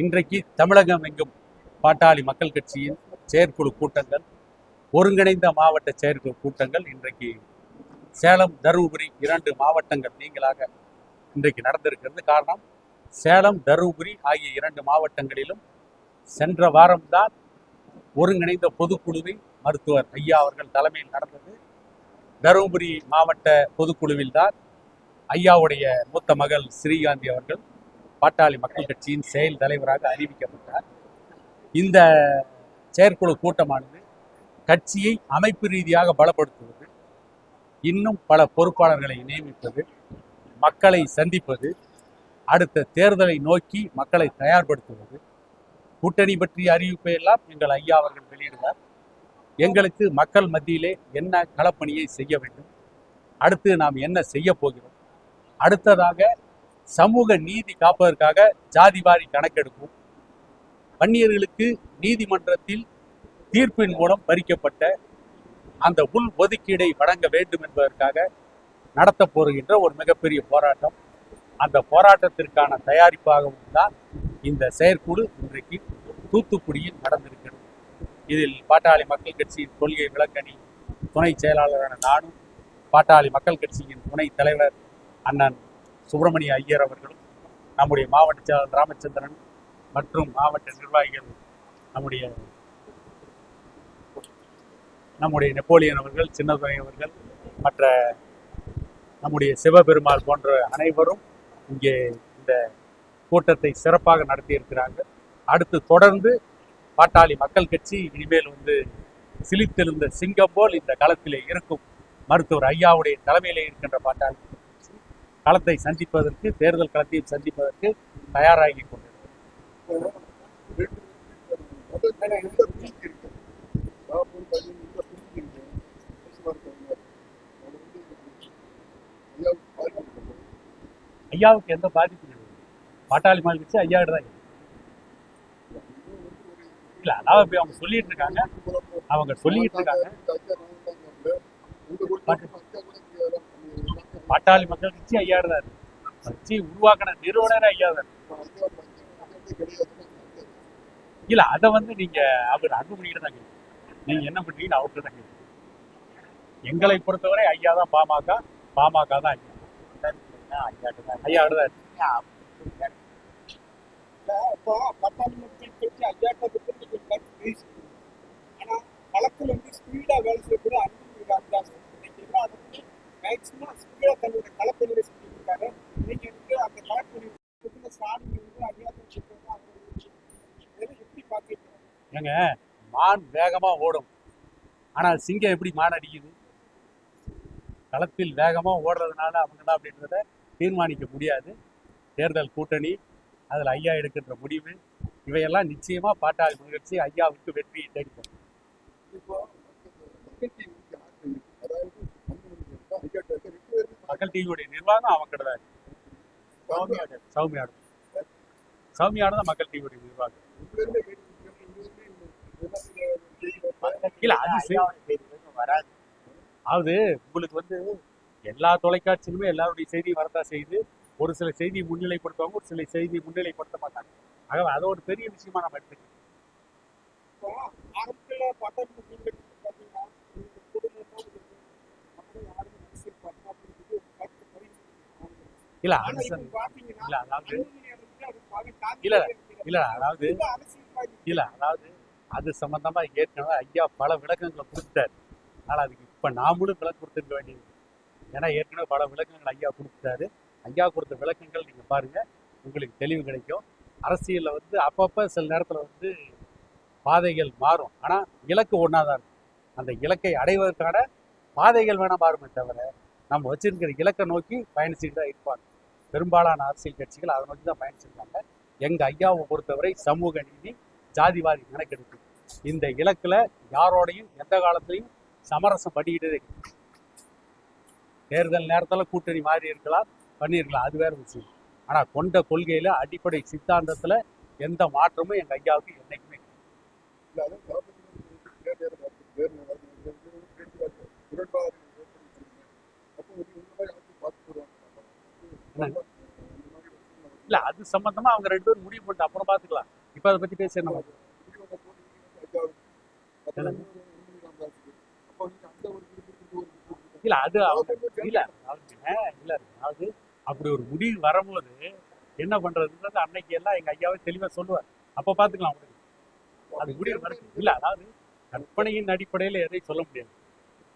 இன்றைக்கு தமிழகம் எங்கும் பாட்டாளி மக்கள் கட்சியின் செயற்குழு கூட்டங்கள் ஒருங்கிணைந்த மாவட்ட செயற்குழு கூட்டங்கள் இன்றைக்கு சேலம் தருமபுரி இரண்டு மாவட்டங்கள் நீங்களாக இன்றைக்கு நடந்திருக்கிறது. காரணம் சேலம் தருமபுரி ஆகிய இரண்டு மாவட்டங்களிலும் சென்ற வாரம்தான் ஒருங்கிணைந்த பொதுக்குழுவை மருத்துவர் ஐயா அவர்கள் தலைமையில் நடந்தது. தருமபுரி மாவட்ட பொதுக்குழுவில் தான் ஐயாவுடைய மூத்த மகள் ஸ்ரீகாந்தி அவர்கள் பாட்டாளி மக்கள் கட்சியின் செயல் தலைவராக அறிவிக்கப்பட்டார். இந்த செயற்குழு கூட்டமானது கட்சியை அமைப்பு ரீதியாக பலப்படுத்துவது இன்னும் பல பொறுப்பாளர்களை நியமிப்பது மக்களை சந்திப்பது அடுத்த தேர்தலை நோக்கி மக்களை தயார்படுத்துவது கூட்டணி பற்றிய அறிவிப்பை எல்லாம் எங்கள் ஐயா அவர்கள் வெளியிடுவார் எங்களுக்கு மக்கள் மத்தியிலே என்ன களப்பணியை செய்ய வேண்டும் அடுத்து நாம் என்ன செய்ய போகிறோம் அடுத்ததாக சமூக நீதி காப்பதற்காக ஜாதிவாரி கணக்கெடுக்கும். வன்னியர்களுக்கு நீதிமன்றத்தில் தீர்ப்பின் மூலம் பறிக்கப்பட்ட அந்த உள் ஒதுக்கீடை வழங்க வேண்டும் என்பதற்காக நடத்த போகின்ற ஒரு மிகப்பெரிய போராட்டம். அந்த போராட்டத்திற்கான தயாரிப்பாகவும் தான் இந்த செயற்குழு இன்றைக்கு தூத்துக்குடியில் நடந்திருக்கிறது. இதில் பாட்டாளி மக்கள் கட்சியின் கொள்கை விளக்கணி துணை செயலாளரான நானும் பாட்டாளி மக்கள் கட்சியின் துணை தலைவர் அண்ணன் சுப்பிரமணிய ஐயர் அவர்களும் நம்முடைய மாவட்ட ராமச்சந்திரன் மற்றும் மாவட்ட நிர்வாகிகள் நம்முடைய நம்முடைய நெப்போலியன் அவர்கள் சின்னதுரை அவர்கள் மற்ற நம்முடைய சிவபெருமாள் போன்ற அனைவரும் இங்கே இந்த கூட்டத்தை சிறப்பாக நடத்தியிருக்கிறாங்க அடுத்து தொடர்ந்து பாட்டாளி மக்கள் கட்சி இனிமேல் வந்து சிலித்தெழுந்த சிங்கம் போல் இந்த களத்திலே இருக்கும் மருத்துவர் ஐயாவுடைய தலைமையிலே இருக்கின்ற பாட்டாளி. களத்தை சந்திப்பதற்கு தேர்தல் களத்தையும் சந்திப்பதற்கு தயாராகி ஐயாவுக்கு எந்த பாதிப்பும் கிடையாது பாட்டாளி மக்கள் வச்சு ஐயா தான் இல்லை இல்ல அதாவது இப்போ அவங்க சொல்லிட்டு இருக்காங்க. அவங்க சொல்லிட்டு இருக்காங்க. பாட்டாளி மக்கள் கட்சி ஐயா தான் இருக்கு கட்சி உருவாக்கின நிறுவனர் ஐயா தான் இருக்கு. இல்ல அதை வந்து நீங்க அவர் அன்புமணிக்கிட்ட தான் கேட்கணும் நீங்க என்ன பண்றீங்கன்னு அவர்கிட்ட தான் கேட்கணும் எங்களை பொறுத்தவரை ஐயா தான் பாமக பாமக தான் ஐயா ஐயா தான் இருக்கு. இப்போ பட்டாளி மக்கள் கட்சி ஐயாட்ட பத்தி நீங்க எல்லாரும் பேசுறீங்க. ஆனா களத்துல வந்து ஸ்பீடா வேலை செய்யக்கூடிய அன்பு ராமதாஸ் இன்னைக்கு எல்லாம் அதை வந்து மேக்சிமம் ஸ்பீடா தன்னுடைய களப்பணியை செஞ்சிருக்காரு நீங்க வந்து அந்த பத்தின சாமி வந்து அதெல்லாம் எப்படி பாத்தீங்க ஏங்க மான் வேகமா ஓடும். ஆனா சிங்கம் எப்படி மான் அடிக்குது? களத்தில் வேகமா ஓடுறதுனால அவங்க தான் அப்படின்றத தீர்மானிக்க முடியாது. தேர்தல் கூட்டணி அதில் ஐயா எடுக்கின்ற முடிவு இவையெல்லாம் நிச்சயமா பாட்டாளி முயற்சி ஐயாவுக்கு வெற்றியை தேடிப்போம் இப்போ மக்கள் டிவியுடைய நிர்வாகம் அவங்ககிட்ட கிடையாது இருக்கு. சௌமியாடு சௌமியாடு தான் மக்கள் டிவியுடைய நிர்வாகம். இல்ல அது அதாவது உங்களுக்கு வந்து எல்லா தொலைக்காட்சியிலுமே எல்லாருடைய செய்தியும் வரதா செய்து ஒரு சில செய்தியை முன்னிலைப்படுத்துவாங்க ஒரு சில செய்தியை முன்னிலைப்படுத்த மாட்டாங்க. ஆகவே அதை ஒரு பெரிய விஷயமா நம்ம எடுத்துக்கலாம் இப்போ ஆரம்பத்துல பட்டாளி மக்கள் கட்சி பாத்தீங்கன்னா இந்த குடும்பத்தோட இருந்து மக்கள் யாரும் அரசியல் பண்ணா அப்படின்றது ஒரு கருத்து பரிசு இல்ல இல்ல அதாவது இல்ல. இல்ல அதாவது. இல்ல அதாவது அது சம்பந்தமா ஏற்கனவே ஐயா பல விளக்கங்களை கொடுத்தாரு அதனால அதுக்கு இப்ப நாமளும் விளக்கம் கொடுத்துருக்க வேண்டியது. ஏன்னா ஏற்கனவே பல விளக்கங்கள் ஐயா கொடுத்துட்டாரு. ஐயா கொடுத்த விளக்கங்கள் நீங்க பாருங்க உங்களுக்கு தெளிவு கிடைக்கும். அரசியல்ல வந்து அப்பப்ப சில நேரத்துல வந்து பாதைகள் மாறும். ஆனா இலக்கு ஒன்றா தான் இருக்கும் அந்த இலக்கை அடைவதற்கான பாதைகள் வேணா மாறுமே தவிர நம்ம வச்சிருக்கிற இலக்கை நோக்கி பயணிச்சுட்டு தான் இருப்பாங்க. பெரும்பாலான அரசியல் கட்சிகள் அதை நோக்கி தான் பயணிச்சிருக்காங்க. எங்க ஐயாவை பொறுத்தவரை சமூக நீதி ஜாதிவாதி கணக்கெடுப்பு இந்த இலக்குல யாரோடையும் எந்த காலத்திலையும் சமரசம் பண்ணிக்கிட்டே தேர்தல் நேரத்துல கூட்டணி மாறி இருக்கலாம் பண்ணியிருக்கலாம் அது வேற விஷயம். ஆனா கொண்ட கொள்கையில் அடிப்படை சித்தாந்தத்துல எந்த மாற்றமும் எங்க ஐயாவுக்கு என்னைக்குமே இல்ல அது சம்பந்தமா அவங்க ரெண்டு பேரும் முடிவு பண்ணிட்டு அப்புறம் பாத்துக்கலாம். இப்ப அதை பத்தி பேச என்ன இல்ல அது அவங்க இல்ல இல்ல அதாவது அப்படி ஒரு முடிவு வரும்போது என்ன பண்றதுன்றது அன்னைக்கு எல்லாம் எங்க ஐயாவே தெளிவா சொல்லுவார். அப்ப பாத்துக்கலாம் உங்களுக்கு அது முடிவு வரது இல்ல அதாவது கற்பனையின் அடிப்படையில எதையும் சொல்ல முடியாது.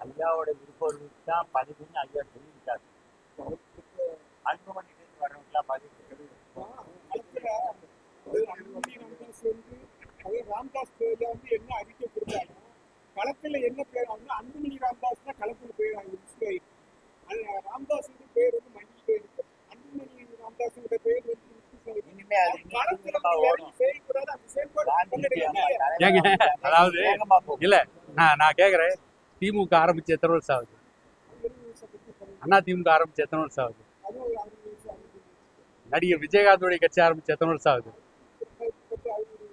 ஐயாவோட விருப்பம் தான் பதிவுன்னு ஐயா சொல்லிவிட்டார் அன்புமணி வரவங்களாம் ராமதாஸ் வந்து அதே ராமதாஸ் கோயில வந்து என்ன அறிக்கை கொடுத்தாலும் களத்துல என்ன பேர் வந்து அன்புமணி ராமதாஸ் தான் களத்துல பேர் ஆகி ராமதாஸ் வந்து பேர் வந்து மங்கி போயிருக்கு அன்புமணி ராமதாஸோட பேர் வந்து அது அதாவது. இல்ல நான் நான் கேக்குறேன் திமுக ஆரம்பிச்சு எத்தனை வருஷம் ஆகுது? அண்ணா திமுக ஆரம்பிச்சு எத்தனை வருஷம் ஆகுது அதுவும் ஒரு அறுபது வருஷம், அறுபது வருஷம். நடிகர் விஜயகாந்தோடைய கட்சி ஆரம்பிச்சு எத்தனை வருஷம் ஆகுது?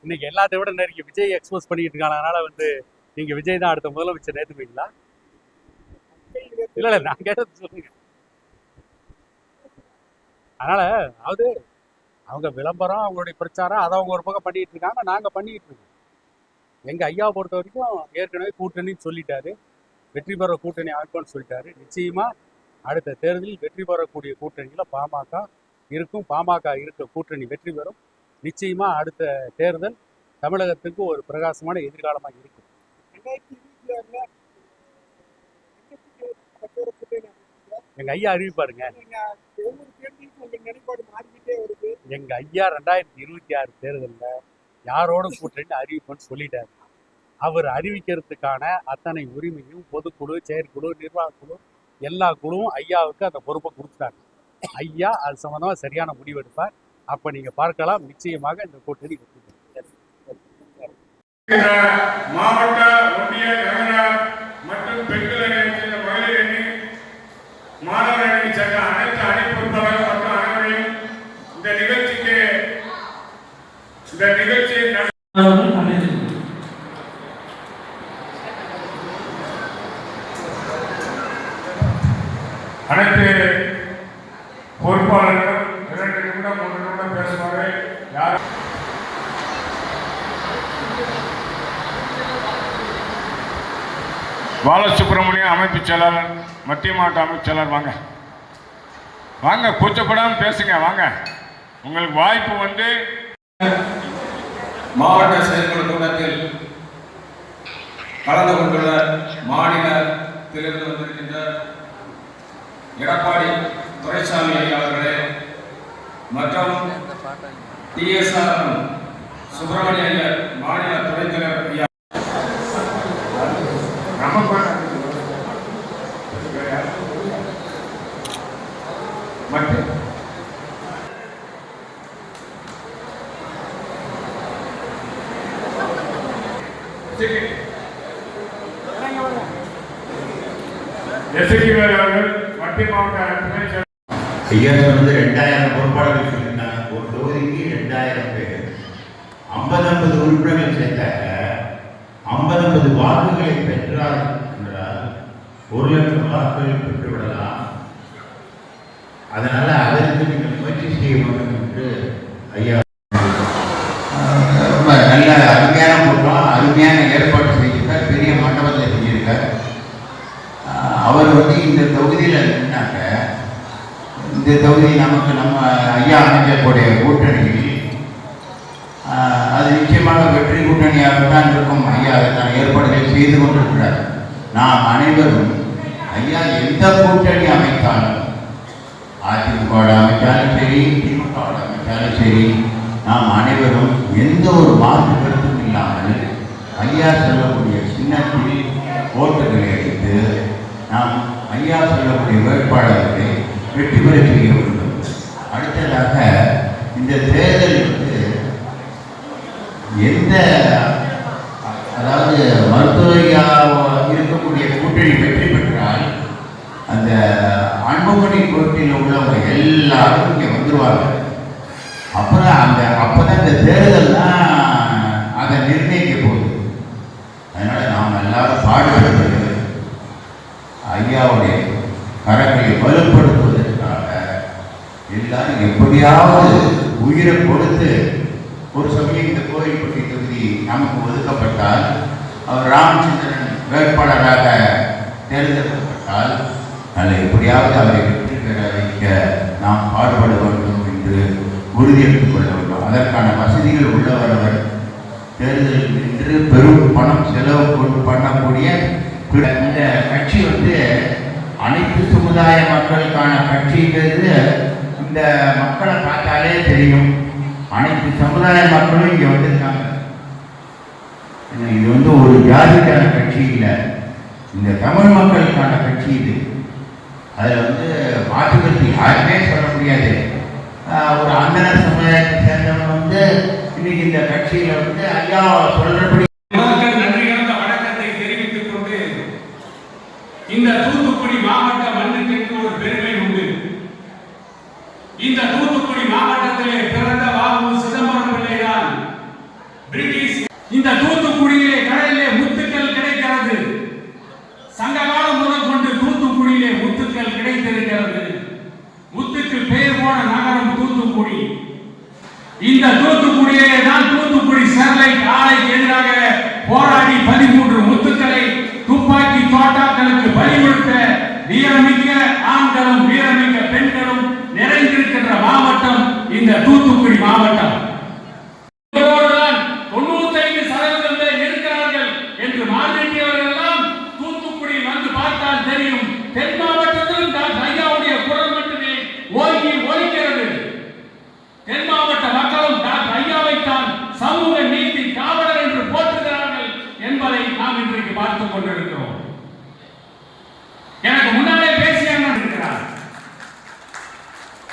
இன்னைக்கு எல்லாத்தையும் விட நெருங்கி விஜய் எக்ஸ்போஸ் பண்ணிட்டு இருக்காங்க. அதனால வந்து நீங்க விஜய் தான் அடுத்த முதலமைச்சர் நேத்துப்பீங்களா இல்ல இல்ல நான் கேட்டது சொல்லுங்க. அதனால அதாவது அவங்க விளம்பரம் அவங்களுடைய பிரச்சாரம் அதை அவங்க ஒரு பக்கம் பண்ணிட்டு இருக்காங்க நாங்க பண்ணிட்டு இருக்கோம். எங்க ஐயாவை பொறுத்த வரைக்கும் ஏற்கனவே கூட்டணின்னு சொல்லிட்டாரு. வெற்றி பெற கூட்டணி அமைப்போம்னு சொல்லிட்டாரு. நிச்சயமா அடுத்த தேர்தலில் வெற்றி பெறக்கூடிய கூட்டணியில பாமக இருக்கும். பாமக இருக்க கூட்டணி வெற்றி பெறும். நிச்சயமா அடுத்த தேர்தல் தமிழகத்துக்கு ஒரு பிரகாசமான எதிர்காலமா இருக்கும். எங்க ஐயா அறிவிப்பாருங்க எங்க ஐயா ரெண்டாயிரத்தி இருபத்தி ஆறு தேர்தலில் யாரோட கூட்டணி அறிவிப்போம்னு சொல்லிட்டாரு. அவர் அறிவிக்கிறதுக்கான அத்தனை உரிமையும் பொதுக்குழு செயற்குழு நிர்வாகக்குழு எல்லா குழுவும் ஐயாவுக்கு அந்த பொறுப்பை கொடுத்துட்டாங்க. ஐயா அது சம்பந்தமா சரியான முடிவு எடுப்பார். அப்ப நீங்க பார்க்கலாம். நிச்சயமாக இந்த கூட்டணி மாவட்ட ஒன்றிய நகர மற்றும் பெண்கள் அணியைச் சேர்ந்த மகளிர் அணி மாணவர் அணியைச் சேர்ந்த அனைத்து அணி பொறுப்பாளர்கள் மற்றும் அனைவரையும் இந்த நிகழ்ச்சிக்கு இந்த நிகழ்ச்சியை நட- அனைத்து பொறுப்பாளர்களும் இரண்டு நிமிடம் மூன்று நிமிடம் பேசுமாறு யார் அமைச்சாளர் மத்திய மாவட்ட அமைச்சாளர் வாங்க. வாங்க கூச்சப்படாமல் பேசுங்க வாங்க. உங்களுக்கு வாய்ப்பு வந்து மாவட்ட செயற்குழு கூட்டத்தில் கலந்து கொண்டுள்ள மாநிலத்திலிருந்து வந்திருக்கின்ற எடப்பாடி துரைசாமி ஐயா அவர்களே மற்றும் டிஎஸ்ஆர் சுப்பிரமணிய ஐயர் மாநில துணைத் தலைவர் ஐயா நம்ம கூட மற்றும் எஸ்ஐடிவர் அவர்கள் மத்திய மாவட்ட துணை செயலாளர் ஐயா சொன்னது ரெண்டாயிரம் பொறுப்பாளர்கள் சொல்லியிருந்தாங்க ஒரு தொகுதிக்கு ரெண்டாயிரம் பேர். ஐம்பது ஐம்பது உறுப்பினர்கள் சேர்த்தாங்க. ஐம்பது ஐம்பது வாக்குகளை பெற்றார் என்றால் ஒரு லட்சம் வாக்குகளை பெற்றுவிடலாம். அதனால அதற்கு நீங்கள் முயற்சி செய்ய வேண்டும் என்று ஐயா ஆஹ் ரொம்ப நல்ல அருமையான கூட்டம் அருமையான ஏற்பாடு செய்திருக்கார் பெரிய மண்டபத்தில் செஞ்சிருக்கார் ஆஹ் அவர் வந்து இந்த தொகுதியில் நின்னாங்க இந்த தொகுதி நமக்கு நம்ம ஐயா அமைக்கக்கூடிய கூட்டணியில் ஆஹ், அது நிச்சயமாக வெற்றி கூட்டணியாகத்தான் இருக்கும். ஐயா அதற்கான ஏற்பாடுகள் செய்து கொண்டிருக்கிறார். நாம் அனைவரும் ஐயா எந்த கூட்டணி அமைத்தாலும் அதிமுக அமைச்சாலும் சரி திமுக அமைச்சாலும் சரி நாம் அனைவரும் எந்த ஒரு மாற்று கருத்தும் இல்லாமல் ஐயா சொல்லக்கூடிய சின்னத்தில் ஓட்டுகளை அளித்து நாம் ஐயா சொல்லக்கூடிய வேட்பாளர்களை வெற்றி பெற செய்ய வேண்டும் அடுத்ததாக இந்த தேர்தல் வந்து எந்த அதாவது மருத்துவரையா இருக்கக்கூடிய கூட்டணி வெற்றி பெற்றால் அந்த அன்புமணி கோட்டில் உள்ளவங்க எல்லாரும் இங்கே வந்துருவாங்க. அப்புறம் அந்த அப்பதான் இந்த தேர்தல் தான் அதை நிர்ணயிக்க போகுது. அதனால் நாம் எல்லாரும் பாடுபடுவது ஐயாவுடைய கரங்களை வலுப்படுத்துவதற்காக எல்லாரும் எப்படியாவது உயிரை கொடுத்து ஒரு சமயம் இந்த கோயில்பட்டி தொகுதி நமக்கு ஒதுக்கப்பட்டால் அவர் ராமச்சந்திரன் வேட்பாளராக தேர்ந்தெடுக்கப்பட்டால் அதில் எப்படியாவது அவரை வெற்றி பெற வைக்க நாம் பாடுபட வேண்டும் என்று உறுதியெடுத்துக் கொள்ள வேண்டும். அதற்கான வசதிகள் உள்ளவர் அவர். தேர்தலில் நின்று பெரும் பணம் செலவு கொண்டு பண்ணக்கூடிய இந்த கட்சி வந்து அனைத்து சமுதாய மக்களுக்கான கட்சிங்கிறது இந்த மக்களை பார்த்தாலே தெரியும். அனைத்து சமுதாய மக்களும் இங்கே வந்திருக்காங்க. இது வந்து ஒரு ஜாதிக்கான கட்சி இல்லை. இந்த தமிழ் மக்களுக்கான கட்சி இது. அதில் வந்து மாற்றுக்கருத்து யாருமே சொல்ல முடியாது. ஒரு அந்தனர் சமுதாயத்தை சேர்ந்தவங்க வந்து இன்னைக்கு இந்த கட்சியில் வந்து ஐயா சொல்கிறபடி முதற்கண் நன்றி கலந்த வணக்கத்தை தெரிவித்துக் கொண்டு இந்த தூத்துக்குடி மாவட்ட மண்ணுக்கு ஒரு பெருமை உண்டு. இந்த தூத்துக்குடி மாவட்டத்திலே பிறந்த வாவு சிதம்பரம் பிள்ளைதான் பிரிட்டிஷ் இந்த தூத்துக்குடியிலே கடலிலே முத்துக்கள் கிடைக்கிறது. சங்ககாலம் முதல் கொண்டு தூத்துக்குடியிலே முத்துக்கள் கிடைத்திருக்கிறது. முத்துக்கு பெயர் போன நகரம் தூத்துக்குடி. இந்த தூத்துக்குடியிலே தான் தூத்துக்குடி ஸ்டெர்லைட் ஆலைக்கு எதிராக போராடி பதிமூன்று முத்துக்களை துப்பாக்கி தோட்டாக்களுக்கு பலி கொடுத்த வீரமிக்க ஆண்களும் வீரமிக்க பெண்களும் நிறைந்திருக்கின்ற மாவட்டம் இந்த தூத்துக்குடி மாவட்டம். இருக்கிறார்கள் என்று எல்லாம் தூத்துக்குடி வந்து பார்த்தால் தெரியும். தென் மட்டுமே தென் மாவட்ட மக்களும் சமூக நீதி காவலர் என்று போற்றுகிறார்கள் என்பதை நாம் இன்றைக்கு பார்த்துக் கொண்டிருக்கிறோம் எனக்கு முன்னாலே பேசிய அண்ணன் இருக்கிறார்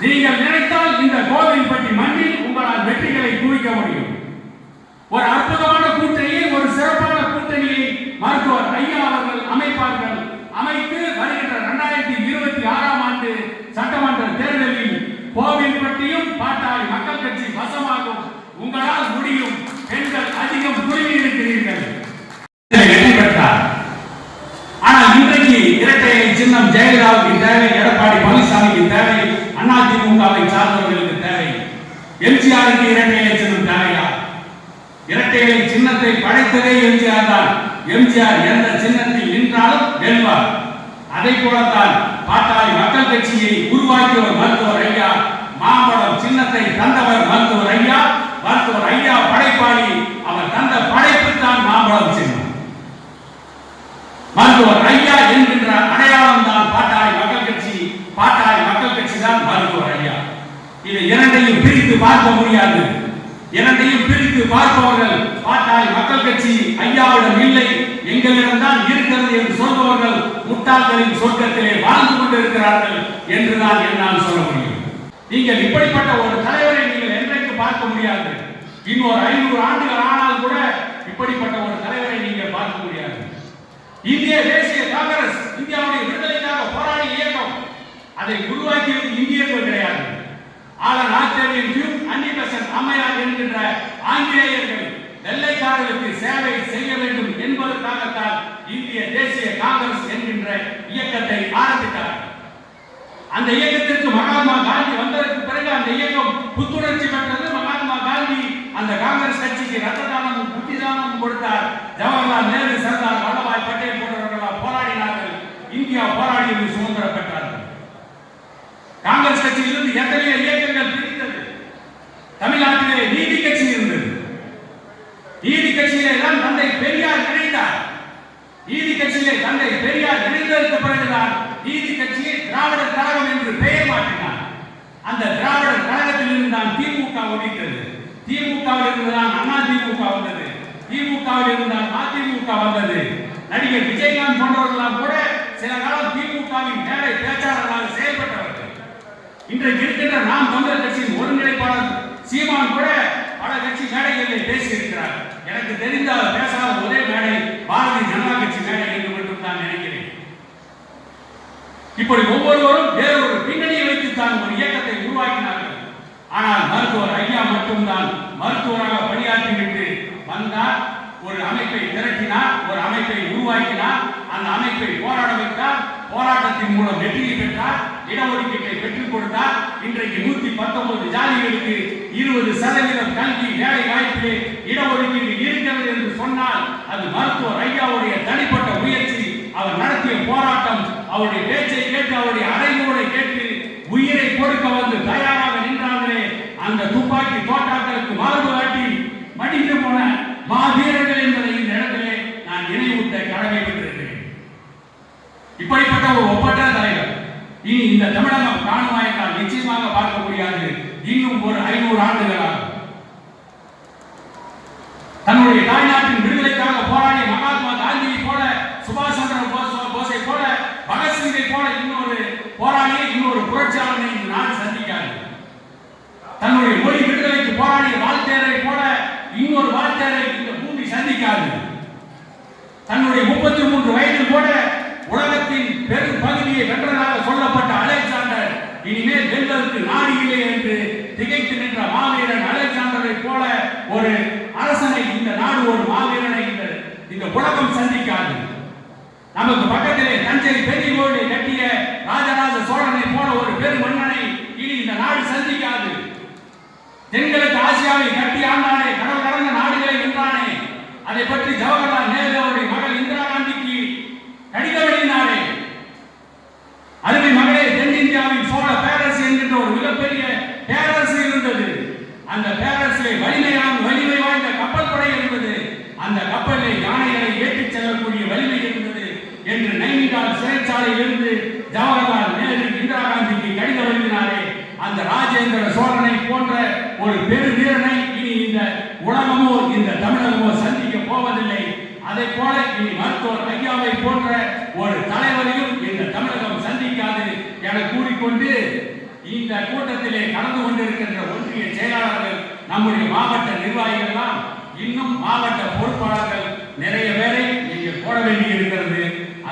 நீங்கள் நினைத்தால் இந்த கோவில்பட்டி மண்ணில் உங்களால் வெற்றிகளை குவிக்க முடியும். ஒரு அற்புதமான கூட்டணியை ஒரு சிறப்பான கூட்டணியை மருத்துவர் ஐயா அவர்கள் அமைப்பார்கள். அமைத்து வருகின்ற இரண்டாயிரத்தி இருபத்தி ஆறாம் ஆண்டு சட்டமன்ற தேர்தலில் கோவில்பட்டியும் பாட்டாளி மக்கள் கட்சி வசமாகும் உங்களால் முடியும். பெண்கள் அதிகம் குழுமி இருக்கிறீர்கள் வெற்றி பெற்றார். ஆனால் இன்றைக்கு இரட்டை சின்னம் ஜெயலலிதாவுக்கு தேவை எடப்பாடி பழனிசாமிக்கு தேவை அதிமுகவை சார்ந்தவர்களுக்கு தேவை எம்ஜிஆருக்கு இரட்டை இலை சின்னம் தேவையா இரட்டை இலை சின்னத்தை படைத்ததே எம்ஜிஆர் தான். எம்ஜிஆர் எந்த சின்னத்தில் நின்றாலும் வெல்வார். அதை போலத்தான் பாட்டாளி மக்கள் கட்சியை உருவாக்கியவர் மருத்துவர் ஐயா மாம்பழம் சின்னத்தை தந்தவர் மருத்துவர் ஐயா மருத்துவர் ஐயா படைப்பாளி அவர் தந்த படைப்பு தான் மாம்பழம் சின்னம். மருத்துவர் ஐயா என்கின்ற அடையாளம் தான் பாட்டாளி மக்கள் கட்சி பாட்டாளி மக்கள் கட்சி தான் மருத்துவர் ஐயா. இதை இரண்டையும் பிரித்து பார்க்க முடியாது. இரண்டையும் பிரித்து பார்ப்பவர்கள். பாட்டாளி மக்கள் கட்சி ஐயாவிடம் இல்லை. எங்களிடம் தான் இருக்கிறது என்று சொல்பவர்கள் முட்டாள்களின் சொர்க்கத்திலே வாழ்ந்து கொண்டிருக்கிறார்கள் என்றுதான் என்னால் சொல்ல முடியும். நீங்கள் இப்படிப்பட்ட ஒரு தலைவரை நீங்கள் என்றைக்கு பார்க்க முடியாது. இன்னொரு ஐநூறு ஆண்டுகள் ஆனால் கூட இப்படிப்பட்ட ஒரு தலைவரை நீங்கள் பார்க்க முடியாது. இந்திய தேசிய காங்கிரஸ் இந்தியாவுடைய விடுதலைக்காக போராடி இயக்கம் அதை உருவாக்கியது இந்தியர்கள் கிடையாது. ஆலன் ஆஸ்திரேலியன் டியூப் அன்னிபெசன்ட் அம்மையார் என்கின்ற ஆங்கிலேயர்கள் வெள்ளைக்காரர்களுக்கு சேவை செய்ய வேண்டும் என்பதற்காகத்தான் இந்திய தேசிய காங்கிரஸ் என்கின்ற இயக்கத்தை ஆரம்பித்தார். அந்த இயக்கத்திற்கு மகாத்மா காந்தி வந்ததற்கு பிறகு அந்த இயக்கம் புத்துணர்ச்சி பெற்றது. மகாத்மா காந்தி அந்த காங்கிரஸ் கட்சிக்கு ரத்த தானமும் புத்தி தானமும் கொடுத்தார். ஜவஹர்லால் நேரு சர்தார் வல்லபாய் பட்டேல் போன்றவர்கள் போராடினார்கள். இந்தியா போராடியது சுதந்திரம் பெற்றார்கள் காங்கிரஸ் கட்சியிலிருந்து எத்தனையோ இயக்கங்கள் பிரித்தது தமிழ்நாட்டிலே நீதி கட்சி இருந்தது நீதி கட்சியிலே தான் தந்தை பெரியார் இணைந்தார் நீதி கட்சியிலே தந்தை பெரியார் இணைந்ததற்கு பிறகுதான் நீதி கட்சியை திராவிடர் கழகம் என்று பெயர் மாற்றினார் அந்த திராவிடர் கழகத்தில் திமுக ஒழித்தது திமுகவில் இருந்து தான் அண்ணா திமுக வந்தது. திமுகவில் இருந்தால் அதிமுக வந்தது. நடிகர் விஜயகாந்த் போன்றவர்களாம் கூட சில காலம் திமுகவின் மேடை பேச்சாளர்களாக செயல்பட்டவர்கள். இன்றைக்கு இருக்கின்ற நாம் தமிழர் கட்சியின் ஒருங்கிணைப்பாளர் சீமான் கூட பல கட்சி மேடைகளில் பேசியிருக்கிறார். எனக்கு தெரிந்த பேசாத ஒரே மேடை பாரதிய ஜனதா கட்சி மேடை என்று மட்டும் தான் நினைக்கிறேன். இப்படி ஒவ்வொருவரும் வேறொரு பின்னணியை வைத்து தான் ஆனால் மருத்துவர் ஐயா மட்டும்தான் மருத்துவராக பணியாற்றிவிட்டு வந்தார். ஒரு அமைப்பை திரட்டினார் ஒரு அமைப்பை உருவாக்கினார். அந்த அமைப்பை போராட வைத்தார். போராட்டத்தின் மூலம் வெற்றியை பெற்றார். இடஒதுக்கீட்டை பெற்றுக் கொடுத்தார். இன்றைக்கு நூத்தி பத்தொன்பது ஜாதிகளுக்கு இருபது சதவீதம் கல்வி வேலை வாய்ப்பிலே இடஒதுக்கீடு இருக்கிறது என்று சொன்னால் அது மருத்துவர் ஐயாவுடைய தனிப்பட்ட முயற்சி. அவர் நடத்திய போராட்டம் அவருடைய பேச்சை கேட்டு அவருடைய அறைகூரை கேட்டு உயிரை கொடுக்க வந்து தயார் நின்றார்களே அந்த துப்பாக்கி தோட்டாக்களுக்கு மார்பு காட்டி மடிந்து போன மாவீரர்கள் என்பதை இந்த இடத்திலே நான் நினைவூட்ட கடமைப்பட்டிருக்கிறேன் இப்படிப்பட்ட ஒரு ஒப்பற்ற தலைவர். இனி இந்த தமிழகம் காணுமா என்றால் நிச்சயமாக பார்க்க முடியாது. இன்னும் ஒரு ஐநூறு ஆண்டுகளாக தன்னுடைய தாய்நாட்டின் விடுதலைக்காக போராடிய மகாத்மா காந்தியை போல சுபாஷ் சந்திர போஸ் போஸை போல பகத்சிங்கை போல இன்னொரு போராளியை இன்னொரு புரட்சியாளனை இந்த நாடு சந்திக்காது. தன்னுடைய மொழி விடுதலைக்கு போராடிய வாழ்த்தேரை போல இன்னொரு வாழ்த்தேரை இந்த பூமி சந்திக்காது. தன்னுடைய முப்பத்தி மூன்று வயதில் கூட உலகத்தின் பெரும் பகுதியை வென்றதாக சொல்லப்பட்ட அலெக்சாண்டர் இனிமேல் வெல்வதற்கு நாடு இல்லை என்று திகைத்து நின்ற மாவீரன் அலெக்சாண்டரை போல ஒரு அரசனை இந்த நாடு ஒரு மாவீரனை இந்த இந்த உலகம் சந்திக்காது. நமக்கு பக்கத்திலே தஞ்சை பெரிய கோயிலை கட்டிய ராஜராஜ சோழனை போல ஒரு பெரும் மன்னனை இனி இந்த நாடு சந்திக்காது. தென்கிழக்கு ஆசியாவை கட்டி ஆண்டானே கடல் கடந்த நாடுகளை வென்றானே. அதை பற்றி ஜவஹர்லால் நேரு அவருடைய மகள் இந்திரா காந்திக்கு கடிதம் எழுதினாரே அருமை மகளே தென்னிந்தியாவின் சோழ பேரரசு என்கின்ற ஒரு மிகப்பெரிய பேரரசு இருந்தது அந்த பேரரசிலே வலிமையான வலிமை வாய்ந்த கப்பல் படை இருந்தது அந்த கப்பலில் யானைகளை ஏற்றிச் செல்லக்கூடிய வலிமை இருந்தது என்று நைனிடால் சிறைச்சாலையில் இருந்து ஜவஹர்லால் நேரு இந்திரா காந்திக்கு கடிதம் எழுதினாரே. அந்த ராஜேந்திர சோழனை போன்ற ஒரு பெரு வீரனை இனி இந்த உலகமோ இந்த தமிழகமோ சந்திக்க போவதில்லை. அதை போல இனி மருத்துவர் ஐயாவை போன்ற ஒரு தலைவரையும் இந்த தமிழகம் சந்திக்காது என கூறிக்கொண்டு இந்த கூட்டத்திலே கலந்து கொண்டிருக்கின்ற ஒன்றிய செயலாளர்கள் நம்முடைய மாவட்ட நிர்வாகிகள் இன்னும் மாவட்ட பொறுப்பாளர்கள் நிறைய பேரை இங்கே போட வேண்டி இருக்கிறது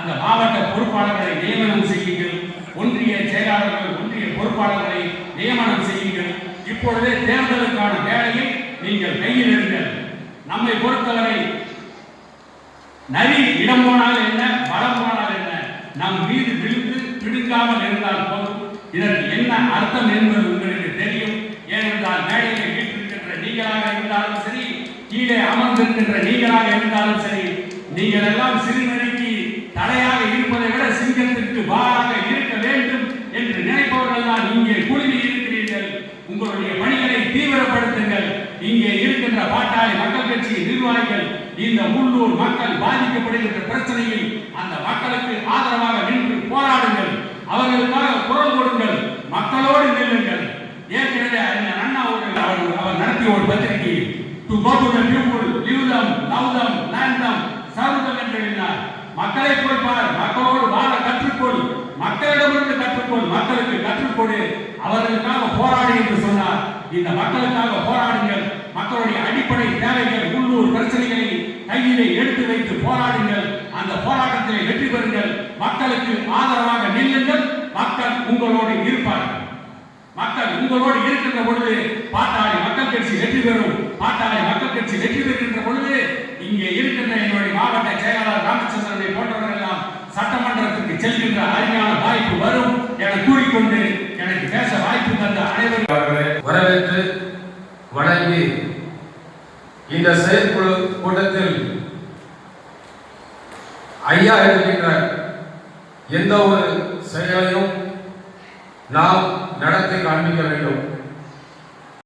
அந்த மாவட்ட பொறுப்பாளர்களை நியமனம் செய்யுங்கள். ஒன்றிய செயலாளர்கள் ஒன்றிய பொறுப்பாளர்களை நியமனம் செய்யுங்கள். இப்பொழுதே தேர்தலுக்கான வேலையை நீங்கள் கையில் இருங்கள் நம்மை பொறுத்தவரை நரி இடம் போனால் என்ன பலம் போனால் என்ன நம் மீது விழுந்து பிடுங்காமல் இருந்தால் போதும். இதற்கு என்ன அர்த்தம் என்பது உங்களுக்கு தெரியும். ஏனென்றால் மேடையில் வீட்டிருக்கின்ற நீங்களாக இருந்தாலும் சரி கீழே அமர்ந்திருக்கின்ற நீங்களாக இருந்தாலும் சரி நீங்கள் எல்லாம் சிறுநெறிக்கு தலையாக இருப்பதை விட சிங்கத்திற்கு வாராக இருக்க வேண்டும் என்று நினைப்பவர்கள் தான் இங்கே குழுமி இருக்கிறீர்கள். உங்களுடைய பணிகளை தீவிரப்படுத்துங்கள். இங்கே இருக்கின்ற பாட்டாளி மக்கள் கட்சி நிர்வாகிகள் இந்த உள்ளூர் மக்கள் பாதிக்கப்படுகின்ற பிரச்சனையில் அந்த மக்களுக்கு ஆதரவாக நின்று போராடுங்கள். அவர்களுக்காக குரல் கொடுங்கள். மக்களோடு நில்லுங்கள். ஏற்கனவே அறிஞர் அண்ணா ஒரு அவர் அவர் நடத்திய ஒரு பத்திரிகை to go to the people live them love them land them serve them என்று எழுதினார். மக்களை போய் பார் மக்களோடு வாழ கற்றுக்கொள். மக்களிடமிருந்து கற்றுக்கொள் மக்களுக்கு கற்றுக்கொடு. அவர்களுக்காக போராடு என்று சொன்னார். இந்த மக்களுக்காக போராடுங்கள். மக்களுடைய அடிப்படை தேவைகள் உள்ளூர் பிரச்சனைகளை கையிலே எடுத்து வைத்து போராடுங்கள். அந்த போராட்டத்திலே வெற்றி பெறுங்கள். மக்களுக்கு ஆதரவாக நில்லுங்கள். மக்கள் உங்களோடு இருப்பார்கள். மக்கள் உங்களோடு இருக்கின்ற பொழுது பாட்டாளி மக்கள் கட்சி வெற்றி பெறும். பாட்டாளி மக்கள் கட்சி வெற்றி பெறுகின்ற பொழுது இங்கே இருக்கின்ற என்னுடைய மாவட்ட செயலாளர் ராமச்சந்திரனை போன்றவர்கள் எல்லாம் சட்டமன்றத்துக்கு செல்கின்ற அருமையான வாய்ப்பு வரும் என கூறிக்கொண்டு எனக்கு பேச வாய்ப்பு தந்த அனைவரும் வரவேற்று வணங்கி இந்த செயற்குழு கூட்டத்தில் ஐயா இருக்கின்ற எந்த ஒரு செயலையும் நாம் நடத்தி காண்பிக்க வேண்டும்.